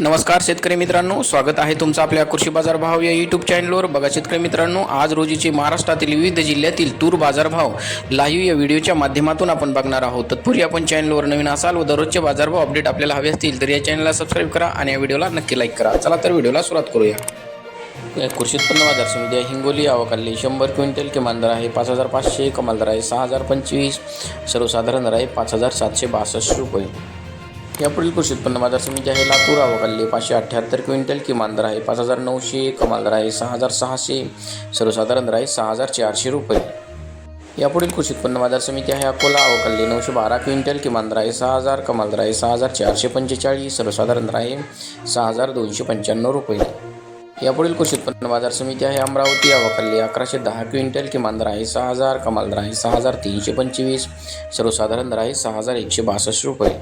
नमस्कार शेतकरी मित्रांनो स्वागत आहे तुमचं आपल्या कृषी बाजार भाव या यूट्यूब चॅनलवर बघा शेतकरी मित्रांनो आज रोजीचे महाराष्ट्रातील विविध जिल्ह्यातील तूर बाजारभाव लाईव्ह या व्हिडिओच्या माध्यमातून आपण बघणार आहोत. तत्पूर्वी आपण चॅनलवर नवीन असाल व दररोजचे बाजारभाव अपडेट आपल्याला हवे असतील तर या चॅनलला सबस्क्राईब करा आणि या व्हिडिओला नक्की लाईक करा. चला तर व्हिडिओला सुरुवात करूया. या कृषी उत्पन्न बाजार समिती आहे हिंगोली आवकाली शंभर क्विंटल किमान दर आहे पाच हजार पाचशे कमाल दर आहे सहा हजार पंचवीस सर्वसाधारण दर आहे पाच हजार सातशे बासष्ट रुपये. यापुढील कृषी उत्पन्न बाजार समिती आहे लातूर आवकाली पाचशे अठ्ठ्याहत्तर क्विंटल किमान दर आहे पाच हजार नऊशे कमाल दर आहे सहा हजार सहाशे सर्वसाधारण दर आहे सहा हजार चारशे रुपये. यापुढील कृषी उत्पन्न बाजार समिती आहे अकोला अवकल्ले नऊशे बारा क्विंटल किमान दर आहे सहा हजार कमाल दर आहे सहा हजार चारशे पंचेचाळीस सर्वसाधारण दर आहे सहा हजार दोनशे पंच्याण्णव रुपये. यापुढील कृषी उत्पन्न बाजार समिती आहे अमरावती अवकल्ले अकराशे दहा क्विंटल किमान दर आहे सहा हजार कमाल दर आहे सहा हजार तीनशे पंचवीस सर्वसाधारण दर आहे सहा हजार एकशे बासष्ट रुपये.